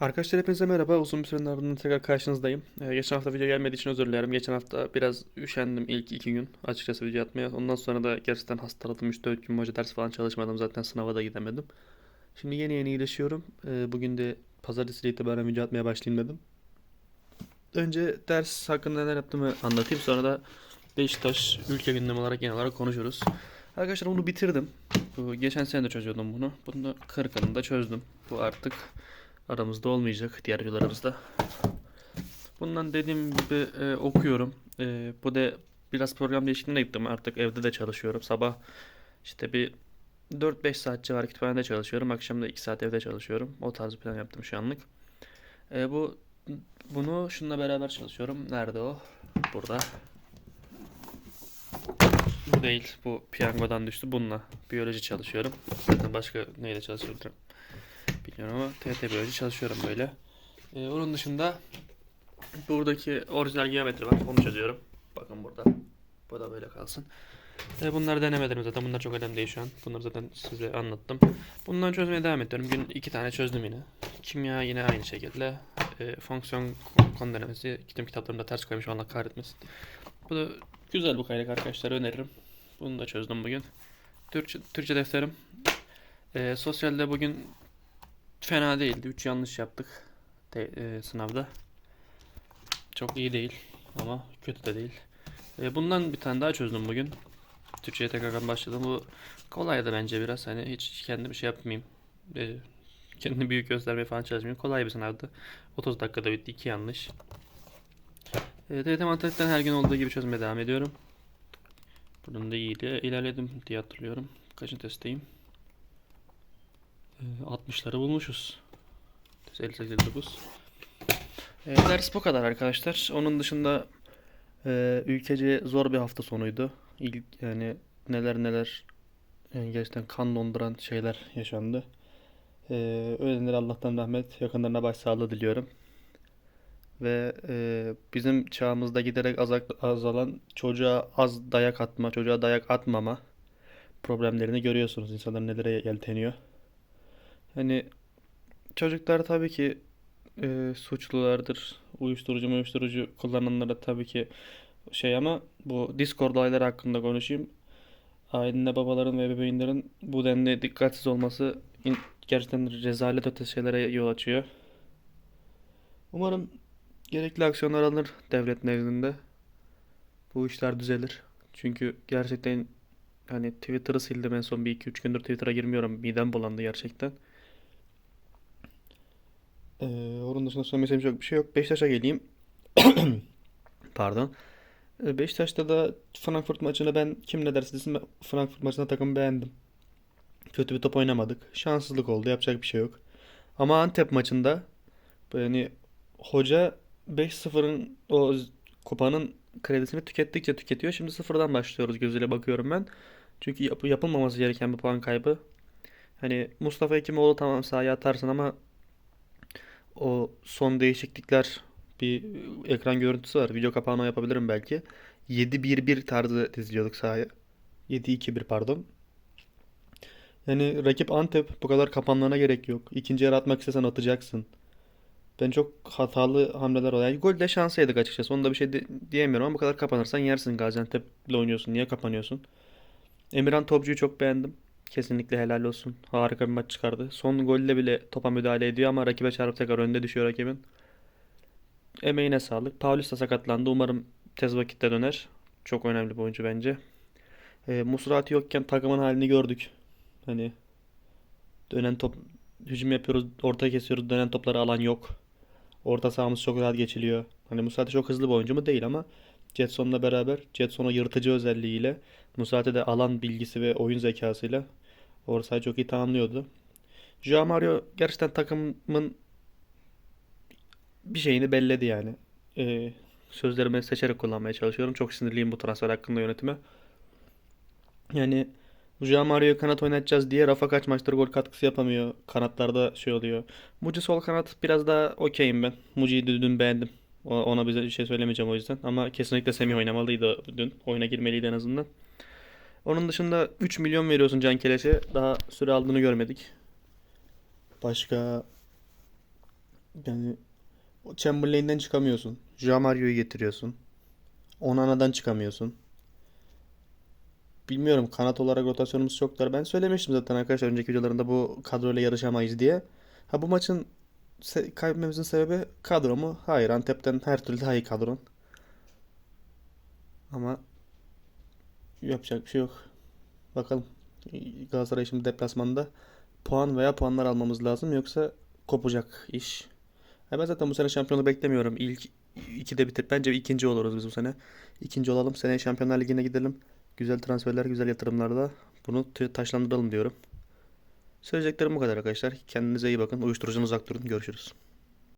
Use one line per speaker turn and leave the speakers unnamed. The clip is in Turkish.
Arkadaşlar hepinize merhaba. Uzun bir sürenin ardından tekrar karşınızdayım. Ee, geçen hafta video gelmediği için özür dilerim. Geçen hafta biraz üşendim ilk iki gün açıkçası video atmaya. Ondan sonra da gerçekten hastaladım. 3-4 gün hoca ders falan çalışmadım. Zaten sınava da gidemedim. Şimdi yeni yeni iyileşiyorum. Ee, bugün de pazartesi itibaren video atmaya başlayayım dedim. Önce ders hakkında neler yaptığımı anlatayım. Sonra da Beşiktaş ülke gündemi olarak genel olarak konuşuruz. Arkadaşlar bunu bitirdim. Bu, geçen sene de çözüyordum bunu. Bunu da 40'ını da çözdüm. Bu artık aramızda olmayacak diğer videolarımızda. Bundan dediğim gibi e, okuyorum. E, bu da biraz program değişikliğine gittim. Artık evde de çalışıyorum. Sabah işte bir 4-5 saat civarı kütüphanede çalışıyorum. Akşam da 2 saat evde çalışıyorum. O tarz bir plan yaptım şu anlık. E, bu bunu şununla beraber çalışıyorum. Nerede o? Burada. Bu değil. Bu piyangodan düştü. Bununla biyoloji çalışıyorum. Zaten başka neyle çalışıyorum bilmiyorum ama TRT biyoloji çalışıyorum böyle. Ee, onun dışında buradaki orijinal geometri var. Onu çözüyorum. Bakın burada. Bu da böyle kalsın. Ee, bunlar denemelerim zaten. Bunlar çok önemli değil şu an. Bunları zaten size anlattım. Bundan çözmeye devam ediyorum. Gün iki tane çözdüm yine. Kimya yine aynı şekilde. Ee, fonksiyon konu denemesi. Gittim kitaplarımda ters koymuş. Allah kahretmesin. Bu da güzel bu kaynak arkadaşlar. Öneririm. Bunu da çözdüm bugün. Türkçe, Türkçe defterim. Ee, sosyalde bugün fena değildi. 3 yanlış yaptık te- e, sınavda. Çok iyi değil ama kötü de değil. E, bundan bir tane daha çözdüm bugün. Türkçe'ye tekrardan başladım. Bu kolaydı bence biraz. Hani hiç kendim şey yapmayayım. E, kendimi büyük göstermeye falan çalışmayayım. Kolay bir sınavdı. 30 dakikada bitti. 2 yanlış. E, TYT matematikten her gün olduğu gibi çözmeye devam ediyorum. Bunun da iyiydi. İlerledim diye hatırlıyorum. Kaçıncı testteyim? E, 60'ları bulmuşuz. 58 E, ders bu kadar arkadaşlar. Onun dışında e, ülkece zor bir hafta sonuydu. İlk yani neler neler yani gerçekten kan donduran şeyler yaşandı. E, ölenlere Allah'tan rahmet, yakınlarına başsağlığı diliyorum. Ve e, bizim çağımızda giderek azak, azalan çocuğa az dayak atma, çocuğa dayak atmama problemlerini görüyorsunuz. İnsanlar nelere yelteniyor. Hani çocuklar tabii ki e, suçlulardır. Uyuşturucu uyuşturucu kullananlara tabii ki şey ama bu Discord olayları hakkında konuşayım. Anne babaların ve ebeveynlerin bu denli dikkatsiz olması gerçekten rezalet ötesi şeylere yol açıyor. Umarım gerekli aksiyonlar alınır devlet nezdinde. Bu işler düzelir. Çünkü gerçekten hani Twitter'ı sildim en son bir iki üç gündür Twitter'a girmiyorum. Midem bulandı gerçekten. Ee, onun dışında söylemeyeceğim çok bir şey yok. Beşiktaş'a geleyim. Pardon. Ee, Beşiktaş'ta da Frankfurt maçını ben kim ne derse desin Frankfurt maçında takımı beğendim. Kötü bir top oynamadık. Şanssızlık oldu. Yapacak bir şey yok. Ama Antep maçında yani hoca 5-0'ın o kupanın kredisini tükettikçe tüketiyor. Şimdi sıfırdan başlıyoruz gözüyle bakıyorum ben. Çünkü yap- yapılmaması gereken bir puan kaybı. Hani Mustafa Hekimoğlu tamam sahaya atarsın ama o son değişiklikler bir ekran görüntüsü var. Video kapağına yapabilirim belki. 7-1-1 tarzı diziliyorduk sahaya. 7-2-1 pardon. Yani rakip Antep bu kadar kapanmana gerek yok. İkinci yarı atmak istesen atacaksın. Ben çok hatalı hamleler oluyor. Yani gol de şansı yedik açıkçası. Onu da bir şey de- diyemiyorum ama bu kadar kapanırsan yersin Gaziantep'le oynuyorsun. Niye kapanıyorsun? Emirhan Topçu'yu çok beğendim. Kesinlikle helal olsun. Harika bir maç çıkardı. Son golle bile topa müdahale ediyor ama rakibe çarpıp tekrar önde düşüyor rakibin. Emeğine sağlık. Paulus da sakatlandı. Umarım tez vakitte döner. Çok önemli bir oyuncu bence. E, Musrati yokken takımın halini gördük. Hani dönen top hücum yapıyoruz, orta kesiyoruz, dönen topları alan yok. Orta sahamız çok rahat geçiliyor. Hani Musrati çok hızlı bir oyuncu mu değil ama Jetson'la beraber Jetson'un yırtıcı özelliğiyle Musrati de alan bilgisi ve oyun zekasıyla orta sahayı çok iyi tamamlıyordu. Joao Mario gerçekten takımın bir şeyini belledi yani. Ee, sözlerimi seçerek kullanmaya çalışıyorum. Çok sinirliyim bu transfer hakkında yönetime. Yani Joao Mario'yu kanat oynatacağız diye Rafa kaç maçtır gol katkısı yapamıyor. Kanatlarda şey oluyor. Muci sol kanat biraz daha okeyim ben. Muci'yi dün beğendim. Ona bize bir şey söylemeyeceğim o yüzden. Ama kesinlikle Semih oynamalıydı dün. Oyuna girmeliydi en azından. Onun dışında 3 milyon veriyorsun Can Keleş'e. Daha süre aldığını görmedik. Başka
Yani Chamberlain'den çıkamıyorsun. Jamario'yu getiriyorsun. Onana'dan çıkamıyorsun. Bilmiyorum kanat olarak rotasyonumuz çok dar. Ben söylemiştim zaten arkadaşlar önceki videolarında bu kadroyla yarışamayız diye. Ha bu maçın se- kaybetmemizin sebebi kadro mu? Hayır Antep'ten her türlü daha iyi kadron. Ama yapacak bir şey yok. Bakalım. Galatasaray şimdi deplasmanda puan veya puanlar almamız lazım yoksa kopacak iş. Ben zaten bu sene şampiyonu beklemiyorum. İlk ikide bitir. Bence ikinci oluruz biz bu sene. İkinci olalım. Seneye Şampiyonlar Ligi'ne gidelim. Güzel transferler, güzel yatırımlarla bunu taşlandıralım diyorum. Söyleyeceklerim bu kadar arkadaşlar. Kendinize iyi bakın. Uyuşturucudan uzak durun. Görüşürüz.